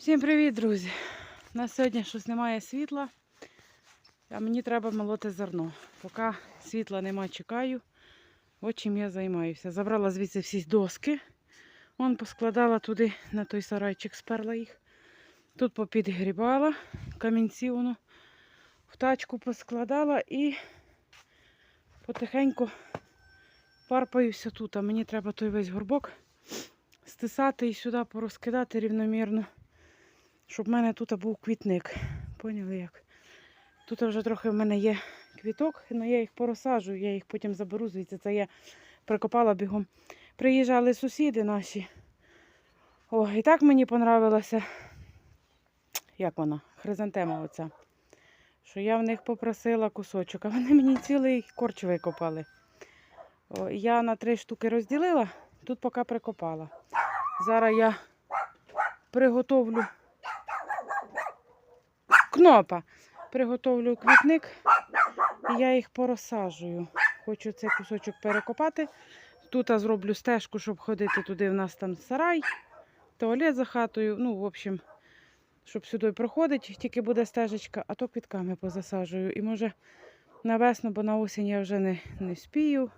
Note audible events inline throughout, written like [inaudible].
Всім привіт, друзі! У нас сьогодні щось немає світла, а мені треба молоти зерно. Поки світла нема, чекаю. От чим я займаюся. Забрала звідси всі доски. Вон поскладала туди, на той сарайчик, сперла їх. Тут попідгрібала, камінці воно в тачку поскладала і потихеньку парпаюся тут. А мені треба той весь горбок стисати і сюди порозкидати рівномірно щоб в мене тут був квітник. Поняли як? Тут вже трохи в мене є квіток, але я їх порозсаджую, я їх потім заберу звідси. Це я прикопала бігом. Приїжджали сусіди наші. О, і так мені понравилося. Як вона? Хризантема оця. Що я в них попросила кусочок, а вони мені цілий корч викопали. О, я на три штуки розділила, тут поки прикопала. Зараз я приготовлю кнопа. Приготовлю квітник і я їх порозсаджую. Хочу цей кусочок перекопати. Тут я зроблю стежку, щоб ходити туди. У нас там сарай, туалет за хатою. Ну, в общем, щоб сюди проходить, тільки буде стежечка, а то квітками позасаджую. І може на весну, бо на осінь я вже не, не спію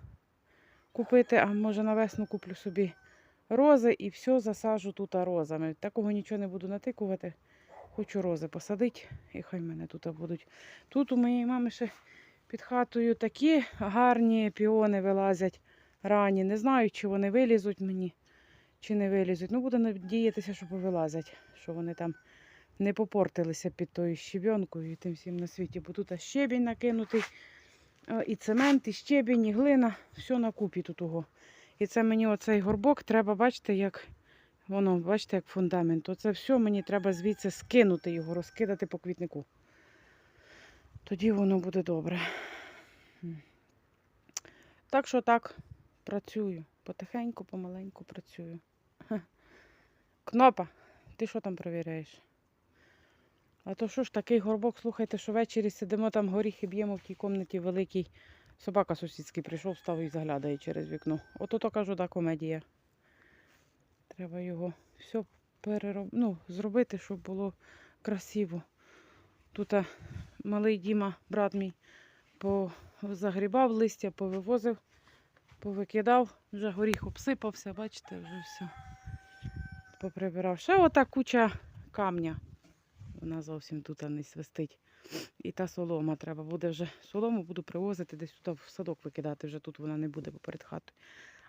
купити, а може на весну куплю собі рози і все засаджу тут розами. Такого нічого не буду натикувати. Хочу рози посадити, і хай мене тут будуть. Тут у моєї мами ще під хатою такі гарні піони вилазять рані. Не знаю, чи вони вилізуть мені, чи не вилізуть. Ну, буду надіятися, що повилазять, що вони там не попортилися під тою щебенкою і тим всім на світі. Бо тут щебінь накинутий, і цемент, і щебінь, і глина. Все на купі тут того. І це мені оцей горбок треба, бачите, як. Воно, бачите, як фундамент. Оце все мені треба звідси скинути його, розкидати по квітнику. Тоді воно буде добре. Так що так, працюю. Потихеньку, помаленьку працюю. Кнопа, ти що там перевіряєш? А то що ж такий горбок, слухайте, що ввечері сидимо там горіхи б'ємо в тій кімнаті великій. Собака сусідський прийшов, став і заглядає через вікно. Ото то кажу, да, комедія. Треба його все перероб... ну, зробити, щоб було красиво. Тут малий Діма, брат мій, позагрібав листя, повивозив, повикидав, вже горіх обсипався, бачите, вже все. Поприбирав. Ще ота куча камня. Вона зовсім тут не свистить. І та солома треба буде вже солому буду привозити десь туди в садок викидати, вже тут вона не буде поперед хатою.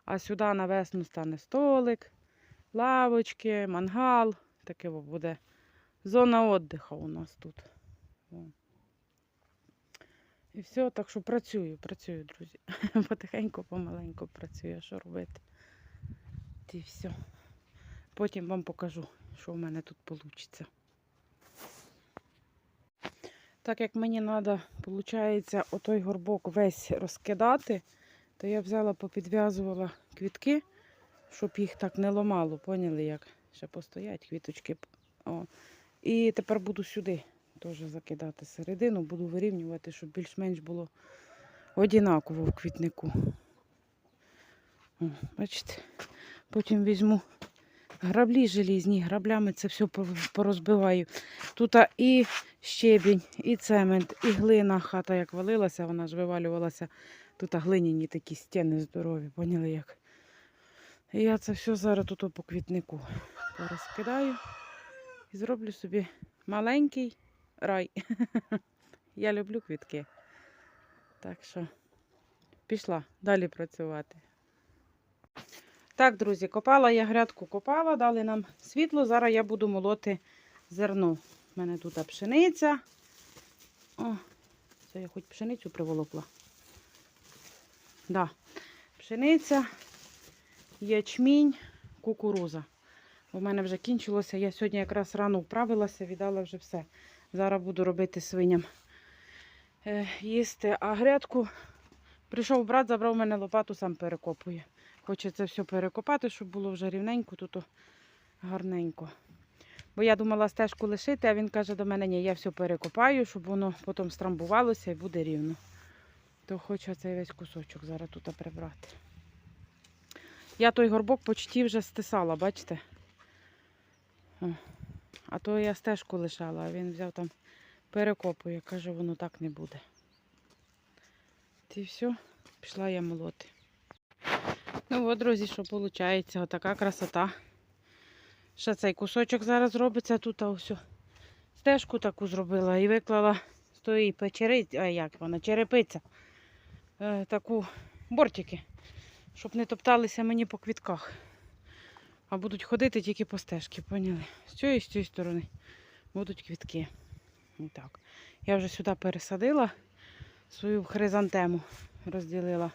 А сюди на весну стане столик лавочки, мангал. Таке буде зона віддиху у нас тут. І все, так що працюю, працюю, друзі. [laughs] Потихеньку, помаленьку працюю, що робити. І все. Потім вам покажу, що в мене тут вийде. Так як мені треба, виходить, отой горбок весь розкидати, то я взяла, попідв'язувала квітки щоб їх так не ламало, поняли як? Ще постоять квіточки. О. І тепер буду сюди теж закидати середину, буду вирівнювати, щоб більш-менш було однаково в квітнику. О, Бачите, потім візьму граблі желізні, граблями це все порозбиваю. Тут і щебінь, і цемент, і глина. Хата як валилася, вона ж вивалювалася. Тут глиняні такі стіни здорові, поняли як? І я це все зараз тут по квітнику порозкидаю і зроблю собі маленький рай. [laughs] Я люблю квітки. Так що пішла далі працювати. Так, друзі, копала я грядку копала, дали нам світло. Зараз я буду молоти зерно. У мене тут пшениця. О, це я хоч пшеницю приволокла. Да, пшениця ячмінь, кукуруза. У мене вже кінчилося. Я сьогодні якраз рано вправилася, віддала вже все. Зараз буду робити свиням е, їсти. А грядку прийшов брат, забрав мене лопату, сам перекопує. Хоче це все перекопати, щоб було вже рівненько, тут гарненько. Бо я думала стежку лишити, а він каже до мене, ні, я все перекопаю, щоб воно потім страмбувалося і буде рівно. То хочу цей весь кусочок зараз тут прибрати. Я той горбок почти вже стисала, бачите? О. А то я стежку лишала, а він взяв там перекопує. Каже, воно так не буде. І все, пішла я молоти. Ну от, друзі, що виходить, отака красота. Ще цей кусочок зараз робиться тут, а ось стежку таку зробила і виклала з тої печери, а як вона, черепиця. Е, таку бортики, щоб не топталися мені по квітках. А будуть ходити тільки по стежці, поняли? З цієї і з цієї сторони будуть квітки. Так. Я вже сюди пересадила свою хризантему, розділила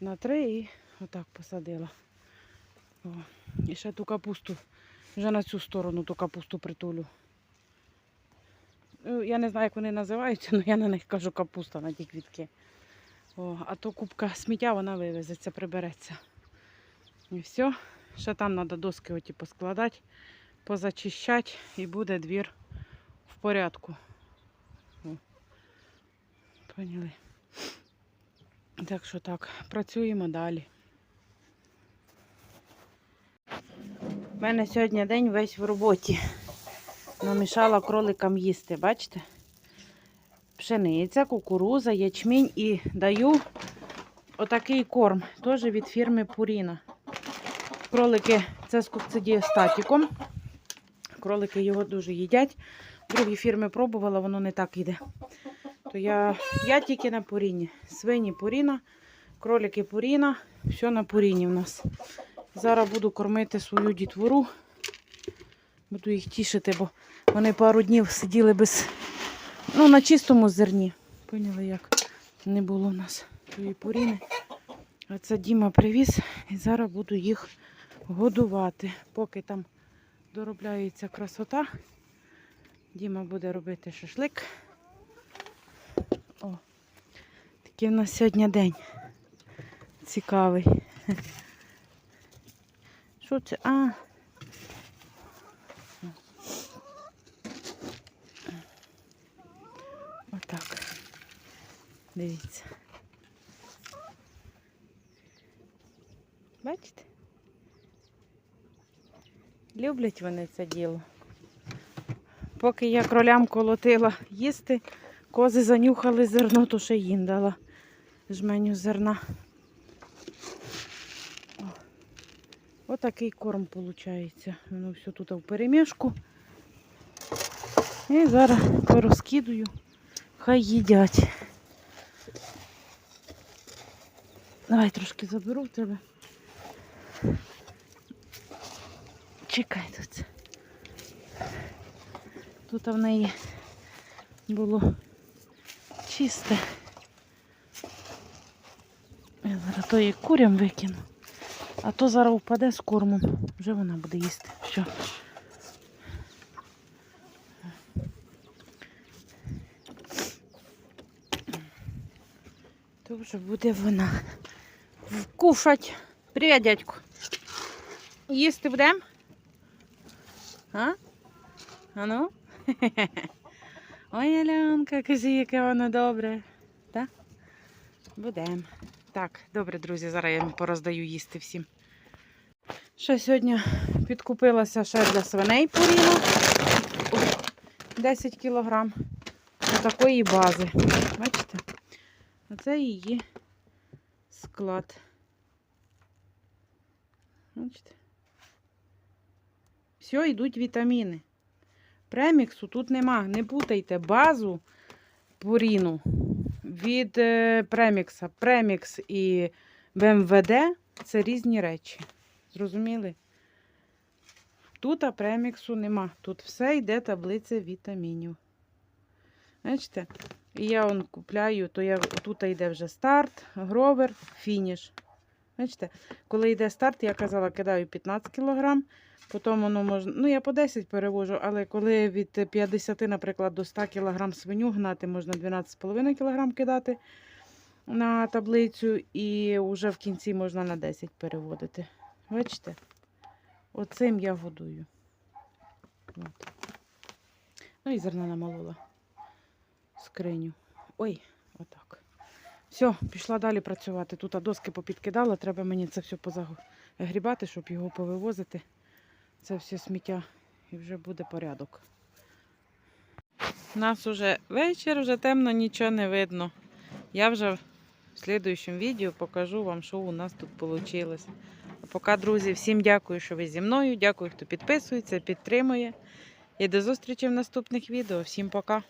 на три і отак посадила. О. І ще ту капусту, вже на цю сторону ту капусту притулю. Ну, Я не знаю, як вони називаються, [laughs] але я на них кажу капуста на ті квітки. О, а то кубка сміття вона вивезеться, прибереться. І все. Ще там треба доски оті поскладати, позачищати і буде двір в порядку. Поняли. Так що так, працюємо далі. У мене сьогодні день весь в роботі. Намішала кроликам їсти, бачите? Пшениця, кукуруза, ячмінь і даю отакий корм, теж від фірми Пуріна. Кролики це з кокцидіостатіком. Кролики його дуже їдять. Другі фірми пробувала, воно не так йде. То я, я тільки на Пуріні. Свині Пуріна, кролики Пуріна, все на Пуріні в нас. Зараз буду кормити свою дітвору. Буду їх тішити, бо вони пару днів сиділи без, ну, на чистому зерні. Поняли, як не було у нас тої Пуріни. А це Діма привіз і зараз буду їх годувати. Поки там доробляється красота. Діма буде робити шашлик. О, такий в нас сьогодні день. Цікавий. Що це? А. Отак. Дивіться. Бачите? Люблять вони це діло. Поки я кролям колотила їсти, кози занюхали зерно, то ще їм дала жменю зерна. О. Отакий корм виходить. Воно все тут в перемішку. І зараз порозкидую, хай їдять. Давай трошки заберу в тебе. Чекай тут. Тут в неї було чисте. Я зараз то її курям викину. А то зараз впаде з кормом. Вже вона буде їсти. Все. То вже буде вона кушать. Привіт, дядьку. Їсти будемо? А? А ну? [laughs] Ой, Алянка, кажи, яке воно добре. Так? Будемо. Так, добре, друзі, зараз я пороздаю їсти всім. Ще сьогодні підкупилася ще для свиней поріну. 10 кілограм. Такої бази. Бачите? Оце її склад. Бачите? Все, йдуть вітаміни. Преміксу тут нема. Не путайте базу поріну від е, премікса. Премікс і БМВД це різні речі. Зрозуміли? Тут преміксу нема. Тут все йде таблиця вітамінів. Бачите? І я он купляю, то я тут йде вже старт, гровер, фініш. Бачите, коли йде старт, я казала, кидаю 15 кг, потім воно можна. Ну, я по 10 перевожу, але коли від 50, наприклад, до 100 кг свиню гнати, можна 12,5 кг кидати на таблицю, і вже в кінці можна на 10 переводити. Бачите? Оцим я годую. От. Ну і зерна намолола скриню. Ой, отак. Все, пішла далі працювати. Тут доски попідкидала, треба мені це все позагрібати, щоб його повивозити. Це все сміття і вже буде порядок. У нас уже вечір, вже темно, нічого не видно. Я вже в слідуючому відео покажу вам, що у нас тут вийшло. А поки, друзі, всім дякую, що ви зі мною. Дякую, хто підписується, підтримує. І до зустрічі в наступних відео. Всім пока!